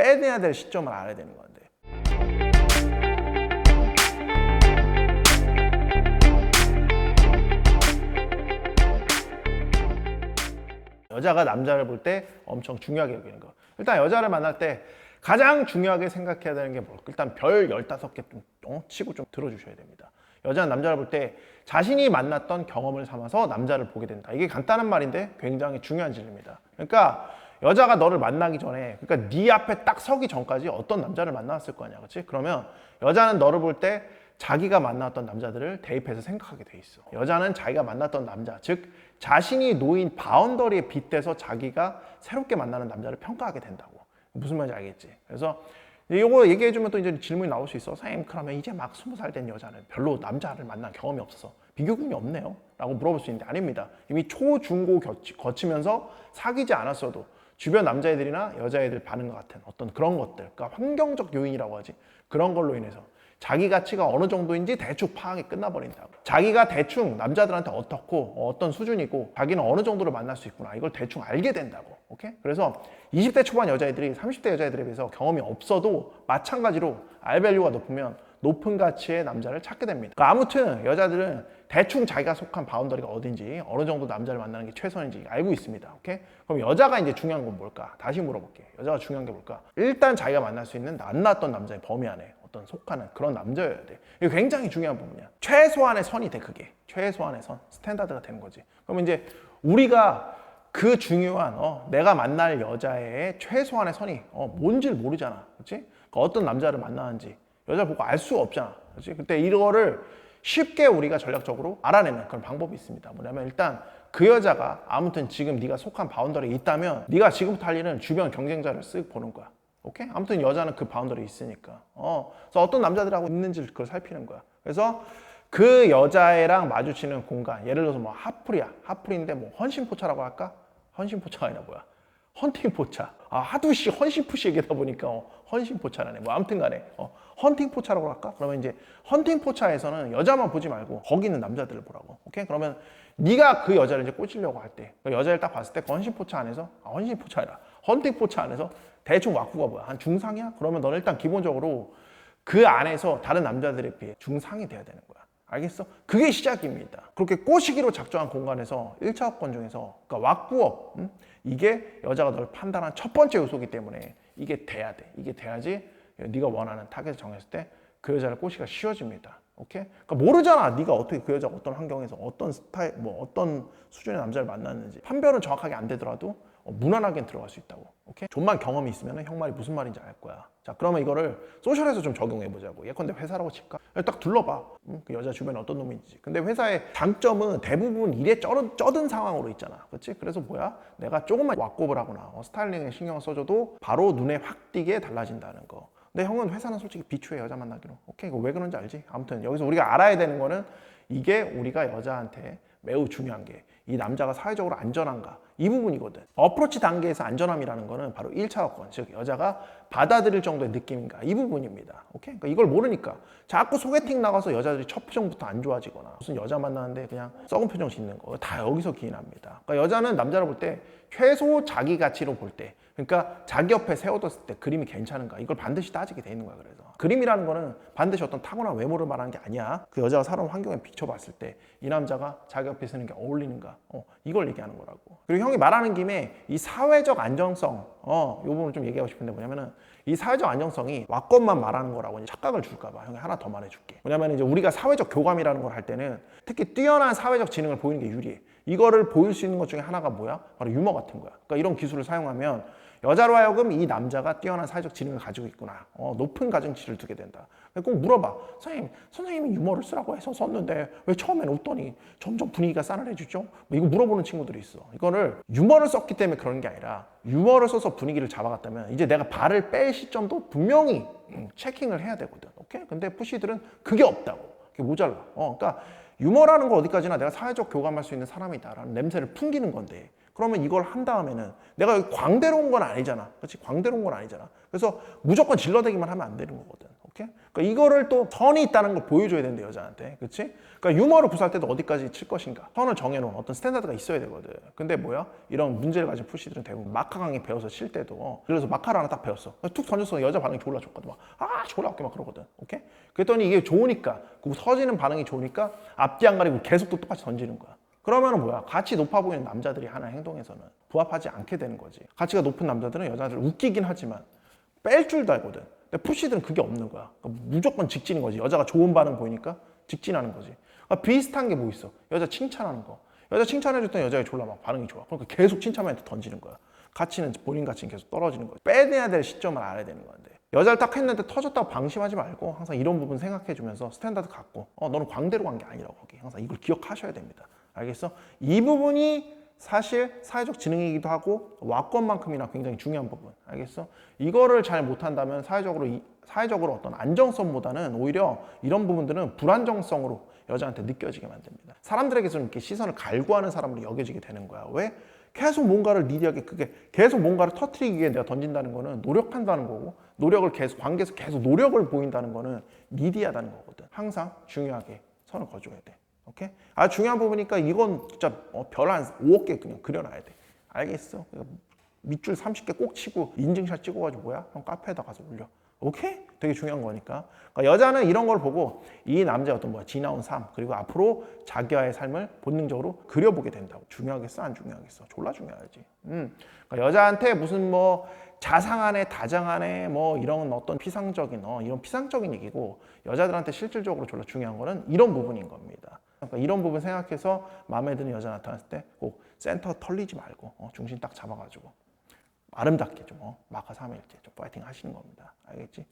빼내야 될 시점을 알아야 되는 건데. 여자가 남자를 볼 때 엄청 중요하게 여기는 거. 일단 여자를 만날 때 가장 중요하게 생각해야 되는 게 뭘까? 일단 별 15개 좀 어? 치고 좀 들어주셔야 됩니다. 여자는 남자를 볼 때 자신이 만났던 경험을 삼아서 남자를 보게 된다. 이게 간단한 말인데 굉장히 중요한 진리입니다. 그러니까 여자가 너를 만나기 전에 그러니까 네 앞에 딱 서기 전까지 어떤 남자를 만났을 거 아니야. 그렇지? 그러면 여자는 너를 볼 때 자기가 만났던 남자들을 대입해서 생각하게 돼 있어. 여자는 자기가 만났던 남자, 즉 자신이 놓인 바운더리에 빗대서 자기가 새롭게 만나는 남자를 평가하게 된다고. 무슨 말인지 알겠지? 그래서 이거 얘기해주면 또 이제 질문이 나올 수 있어. 선생님, 그러면 이제 막 스무 살 된 여자는 별로 남자를 만난 경험이 없어서 비교군이 없네요. 라고 물어볼 수 있는데 아닙니다. 이미 초, 중, 고 거치, 거치면서 사귀지 않았어도 주변 남자애들이나 여자애들 반응 같은 어떤 그런 것들, 그러니까 환경적 요인이라고 하지. 그런 걸로 인해서 자기 가치가 어느 정도인지 대충 파악이 끝나버린다고. 자기가 대충 남자들한테 어떻고 어떤 수준이고 자기는 어느 정도로 만날 수 있구나. 이걸 대충 알게 된다고. 오케이? 그래서 20대 초반 여자애들이 30대 여자애들에 비해서 경험이 없어도 마찬가지로 알밸류가 높으면 높은 가치의 남자를 찾게 됩니다. 그러니까 아무튼 여자들은 대충 자기가 속한 바운더리가 어딘지 어느 정도 남자를 만나는 게 최선인지 알고 있습니다. 오케이? 그럼 여자가 이제 중요한 건 뭘까? 다시 물어볼게. 여자가 중요한 게 뭘까? 일단 자기가 만날 수 있는 만났던 남자의 범위 안에 어떤 속하는 그런 남자여야 돼. 이게 굉장히 중요한 부분이야. 최소한의 선이 돼 그게. 최소한의 선, 스탠다드가 되는 거지. 그러면 이제 우리가 그 중요한 어, 내가 만날 여자의 최소한의 선이 어, 뭔지를 모르잖아. 그렇지? 그러니까 어떤 남자를 만나는지 여자 보고 알 수가 없잖아. 그렇지? 그때 이거를 쉽게 우리가 전략적으로 알아내는 그런 방법이 있습니다. 뭐냐면 일단 그 여자가 아무튼 지금 네가 속한 바운더리에 있다면 네가 지금부터 할 일은 주변 경쟁자를 쓱 보는 거야. 오케이? 아무튼 여자는 그 바운더리에 있으니까. 어. 그래서 어떤 남자들하고 있는지 그걸 살피는 거야. 그래서 그 여자애랑 마주치는 공간, 예를 들어서 뭐 하풀이야. 하풀인데 뭐 헌신포차라고 할까? 헌신포차가 아니라 뭐야? 헌팅포차. 아, 하두씨 헌신푸시 얘기하다 보니까 어, 헌신포차라네. 뭐 아무튼 간에 어, 헌팅포차라고 할까? 그러면 이제 헌팅포차에서는 여자만 보지 말고 거기 있는 남자들을 보라고. 오케이? 그러면 네가 그 여자를 이제 꽂으려고 할 때, 그 여자를 딱 봤을 때 그 헌신포차 안에서 아, 헌신포차 아니라 헌팅포차 안에서 대충 왁구가 뭐야? 한 중상이야? 그러면 너는 일단 기본적으로 그 안에서 다른 남자들에 비해 중상이 돼야 되는 거야. 알겠어? 그게 시작입니다. 그렇게 꼬시기로 작정한 공간에서 1차 업권 중에서 그러니까 왁구업 음? 이게 여자가 널 판단한 첫 번째 요소이기 때문에 이게 돼야 돼. 이게 돼야지 네가 원하는 타겟을 정했을 때 그 여자를 꼬시기가 쉬워집니다. 오케이? 그러니까 모르잖아. 네가 어떻게 그 여자가 어떤 환경에서 어떤 스타일, 뭐 어떤 수준의 남자를 만났는지 판별은 정확하게 안 되더라도 어, 무난하게 들어갈 수 있다고. 오케이? 좀만 경험이 있으면 형 말이 무슨 말인지 알 거야. 자, 그러면 이거를 소셜에서 좀 적용해 보자고. 예컨대 회사라고 칠까? 딱 둘러봐. 음, 그 여자 주변에 어떤 놈인지. 근데 회사의 장점은 대부분 일에 쩌든, 쩌든 상황으로 있잖아. 그렇지? 그래서 뭐야? 내가 조금만 왁곱을 하거나 어, 스타일링에 신경을 써줘도 바로 눈에 확 띄게 달라진다는 거. 근데 형은 회사는 솔직히 비추해 여자 만나기로. 오케이, 이거 왜 그런지 알지? 아무튼 여기서 우리가 알아야 되는 거는 이게 우리가 여자한테 매우 중요한 게 이 남자가 사회적으로 안전한가 이 부분이거든. 어프로치 단계에서 안전함이라는 거는 바로 1차 조건, 즉 여자가 받아들일 정도의 느낌인가 이 부분입니다. 오케이? 그러니까 이걸 모르니까 자꾸 소개팅 나가서 여자들이 첫 표정부터 안 좋아지거나 무슨 여자 만나는데 그냥 썩은 표정 짓는 거 다 여기서 기인합니다. 그러니까 여자는 남자를 볼 때 최소 자기 가치로 볼 때 그러니까 자기 옆에 세워뒀을 때 그림이 괜찮은가 이걸 반드시 따지게 돼 있는 거야 그래서 그림이라는 거는 반드시 어떤 타고난 외모를 말하는 게 아니야 그 여자가 살아온 환경에 비춰봤을 때 이 남자가 자기 옆에 서는 게 어울리는가 어, 이걸 얘기하는 거라고 그리고 형이 말하는 김에 이 사회적 안정성 어, 이 부분을 좀 얘기하고 싶은데 뭐냐면은 이 사회적 안정성이 왁건만 말하는 거라고 착각을 줄까봐 형이 하나 더 말해줄게. 뭐냐면 이제 우리가 사회적 교감이라는 걸 할 때는 특히 뛰어난 사회적 지능을 보이는 게 유리해. 이거를 보일 수 있는 것 중에 하나가 뭐야? 바로 유머 같은 거야. 그러니까 이런 기술을 사용하면 여자로 하여금 이 남자가 뛰어난 사회적 지능을 가지고 있구나. 어, 높은 가중치를 두게 된다. 꼭 물어봐. 선생님, 선생님이 유머를 쓰라고 해서 썼는데 왜 처음엔 웃더니 점점 분위기가 싸늘해지죠? 뭐 이거 물어보는 친구들이 있어. 이거를 유머를 썼기 때문에 그런 게 아니라 유머를 써서 분위기를 잡아갔다면 이제 내가 발을 뺄 시점도 분명히 음, 체킹을 해야 되거든. 오케이? 근데 푸시들은 그게 없다고. 그게 모자라. 어, 그러니까 유머라는 거 어디까지나 내가 사회적 교감할 수 있는 사람이다라는 냄새를 풍기는 건데 그러면 이걸 한 다음에는 내가 여기 광대로 온 건 아니잖아. 그렇지? 광대로 온 건 아니잖아. 그래서 무조건 질러대기만 하면 안 되는 거거든. 오케이? 그러니까 이거를 또 선이 있다는 걸 보여줘야 되는데 여자한테, 그렇지? 그러니까 유머를 구사할 때도 어디까지 칠 것인가 선을 정해놓은 어떤 스탠다드가 있어야 되거든. 근데 뭐야? 이런 문제를 가진 푸시들은 대부분 마카 강의 배워서 칠 때도 그래서 마카를 하나 딱 배웠어. 툭 던졌어. 여자 반응이 졸라 좋거든. 막 아, 졸라 웃게 막 그러거든. 오케이? 그랬더니 이게 좋으니까 그 서지는 반응이 좋으니까 앞뒤 안 가리고 계속 또 똑같이 던지는 거야. 그러면은 뭐야? 가치 높아 보이는 남자들이 하는 행동에서는 부합하지 않게 되는 거지. 가치가 높은 남자들은 여자들을 웃기긴 하지만 뺄 줄도 알거든. 근데 푸시들은 그게 없는 거야. 그러니까 무조건 직진인 거지. 여자가 좋은 반응 보이니까 직진하는 거지. 그러니까 비슷한 게 뭐 있어? 여자 칭찬하는 거. 여자 칭찬해줬더니 여자가 졸라 막 반응이 좋아. 그러니까 계속 칭찬만 던지는 거야. 가치는 본인 가치는 계속 떨어지는 거야. 빼내야 될 시점을 알아야 되는 건데. 여자를 딱 했는데 터졌다고 방심하지 말고 항상 이런 부분 생각해 주면서 스탠다드 갖고 어 너는 광대로 간 게 아니라고 거기 항상 이걸 기억하셔야 됩니다. 알겠어? 이 부분이 사실 사회적 지능이기도 하고 와권만큼이나 굉장히 중요한 부분. 알겠어? 이거를 잘 못한다면 사회적으로 이- 사회적으로 어떤 안정성보다는 오히려 이런 부분들은 불안정성으로 여자한테 느껴지게 만듭니다. 사람들에게서는 이렇게 시선을 갈구하는 사람으로 여겨지게 되는 거야. 왜? 계속 뭔가를 니디하게 그게 계속 뭔가를 터트리기 위해 내가 던진다는 거는 노력한다는 거고 노력을 계속 관계에서 계속 노력을 보인다는 거는 니디하다는 거거든. 항상 중요하게 선을 거줘야 돼. 오케이? 아 중요한 부분이니까 이건 진짜 어, 별한 5억 개 그냥 그려놔야 돼. 알겠어? 그러니까 밑줄 30개 꼭 치고 인증샷 찍어가지고 뭐야? 형 카페에다 가서 올려. 오케이? 되게 중요한 거니까. 그러니까 여자는 이런 걸 보고 이 남자의 어떤 뭐야 지나온 삶 그리고 앞으로 자기와의 삶을 본능적으로 그려보게 된다고. 중요하겠어? 안 중요하겠어? 졸라 중요하지. 음. 그러니까 여자한테 무슨 뭐 자상하네, 다정하네, 뭐 이런 어떤 피상적인 어, 이런 피상적인 얘기고 여자들한테 실질적으로 졸라 중요한 거는 이런 부분인 겁니다. 그러니까 이런 부분 생각해서 마음에 드는 여자 나타났을 때 꼭 센터 털리지 말고 어, 중심 딱 잡아가지고 아름답게 좀 어, 마카 3일째 좀 파이팅 하시는 겁니다. 알겠지?